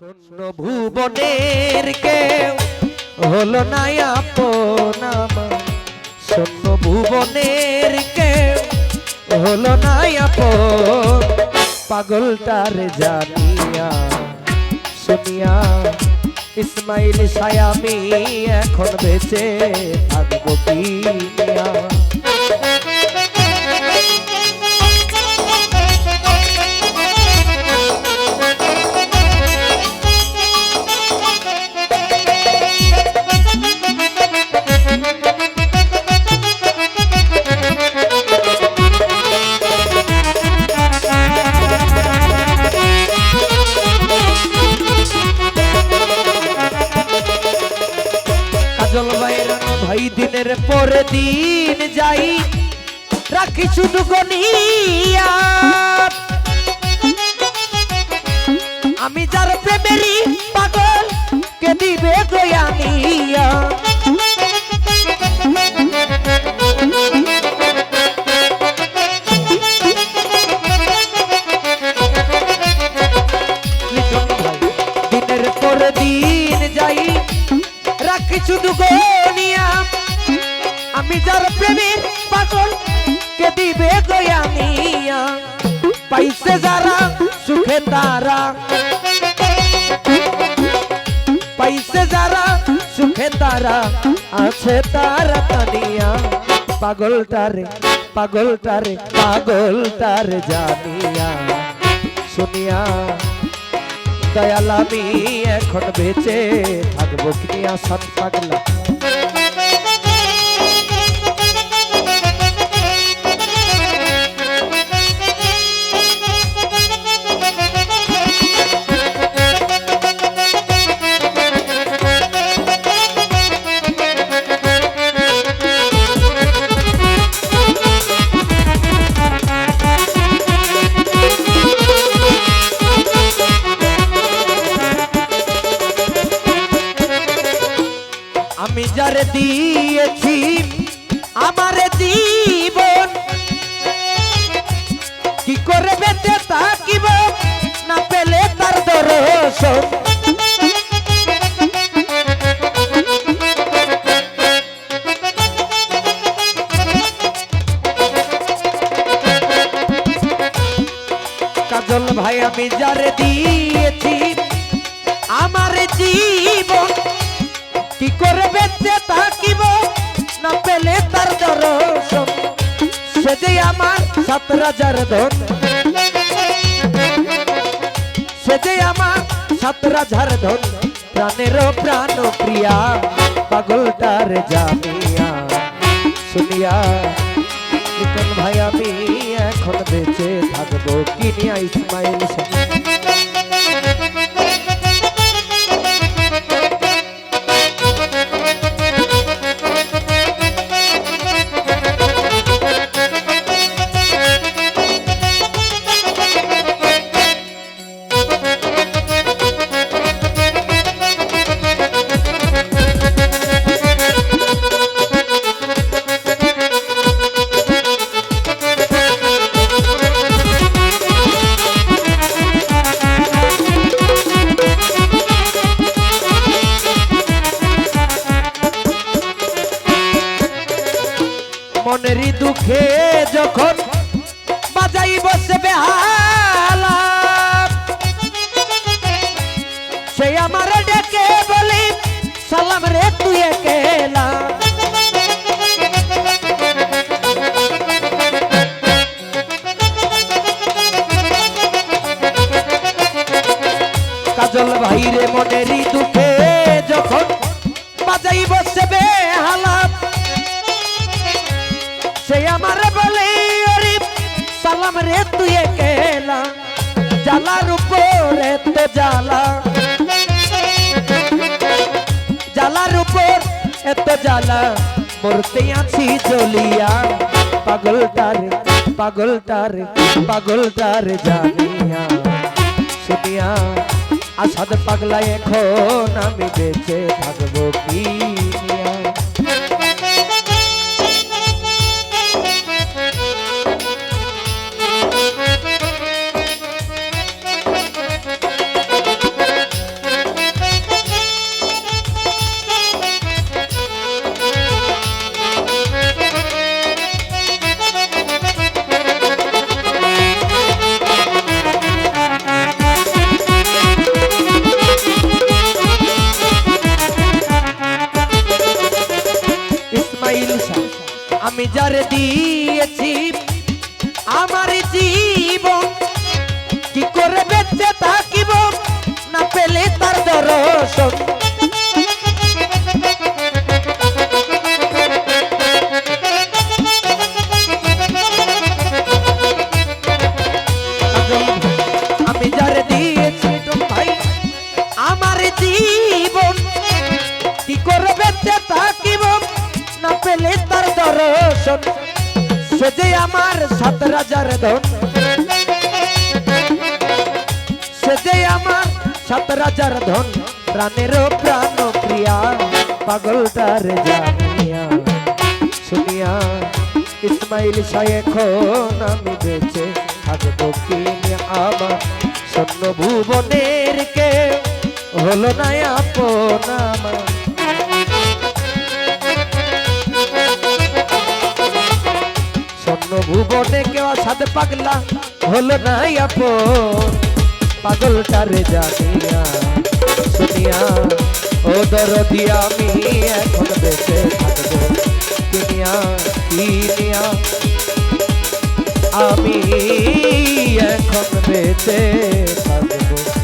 শূন্য ভুবনের কেউ হলো না আপন শূন্য ভুবনের কেউ হলো না আপন। পাগলটার জানিয়া শুনিয়া ইসমাইল সায়ামি এখন বেঁচে থাকব কিনিয়া পরে দিন যাই, রাখি শুধু গনিয়া। আমি যার প্রেমেরই পাগল, কে দিবে পর দিন যাই, রাখি শুধু গনিয়া। আমি যার প্রেমের পাগল, কে দিবে গয়ানিয়া পাইছে যারা, সুখে তারা। পাইছে যারা, সুখে তারা। আছে তারা তানিয়া। পাগলটারে পাগলটারে পাগলটারে জানিয়া। শুনিয়া, দয়াল আমি এখন বেঁচে থাকব কিনিয়া সাত পাগলা। দিয়েছি আমার জীবন। কি করে থাকিব না পেলে তার দর্শন। কাজল ভাই, আমি যারে দিয়েছি, আমার জীবন। কি করে বেঁচে থাকিব? না পেলে তার দর্শন। সে যে আমার সাত রাজার ধন। সে যে আমার সাত রাজার ধন। প্রাণের প্রাণ প্রিয়া, পাগলটার জানিয়া শুনিয়া ভাই, আমি এখন বেঁচে থাকব। কিনিয়া ইসমাইল মনেরই দুঃখে যখন বাজাই বসে বেহালা। সে আমার ডেকে বলি, সালাম রে তুই একেলা। কাজল ভাই রে মনেরই দুঃখে যখন বাজাই বসে বেহালা। সে আমার বলে সালাম রে, তুই কেলা জালার উপরে তো জালা জালার উপর এত জালা মরতে আছি জ্বলিয়া পাগলটারে পাগলটারে পাগলটারে জানিয়া। শুনিয়া, আসাদ পাগলা, এখন আমি বেঁচে থাকব কি? নিয়া যারে দিয়েছি আমার জীবন, কি করে বেঁচে থাকিব না পেলে তার দর্শন? আমি জীবন, কি পেলে তার দর্শন। সে যে আমার সাত রাজার ধন। সে যে আমার সাত রাজার ধন। প্রাণের প্রাণ প্রিয়া, পাগলটার জানিয়া। শুনিয়া ইসমাইল এখন আমি বেঁচে থাকব কি আমার স্বর্ণ ভুবনের কে হলো না আপন আমার। ভুবনে কেউ সাথে পাগলা হলো না আপন। পাগলটারে জানিয়া, শুনিয়া, ও দরদি, আমি এখন বেঁচে থাকব। কিনিয়া কিনিয়া, আমি এখন বেঁচে থাকব।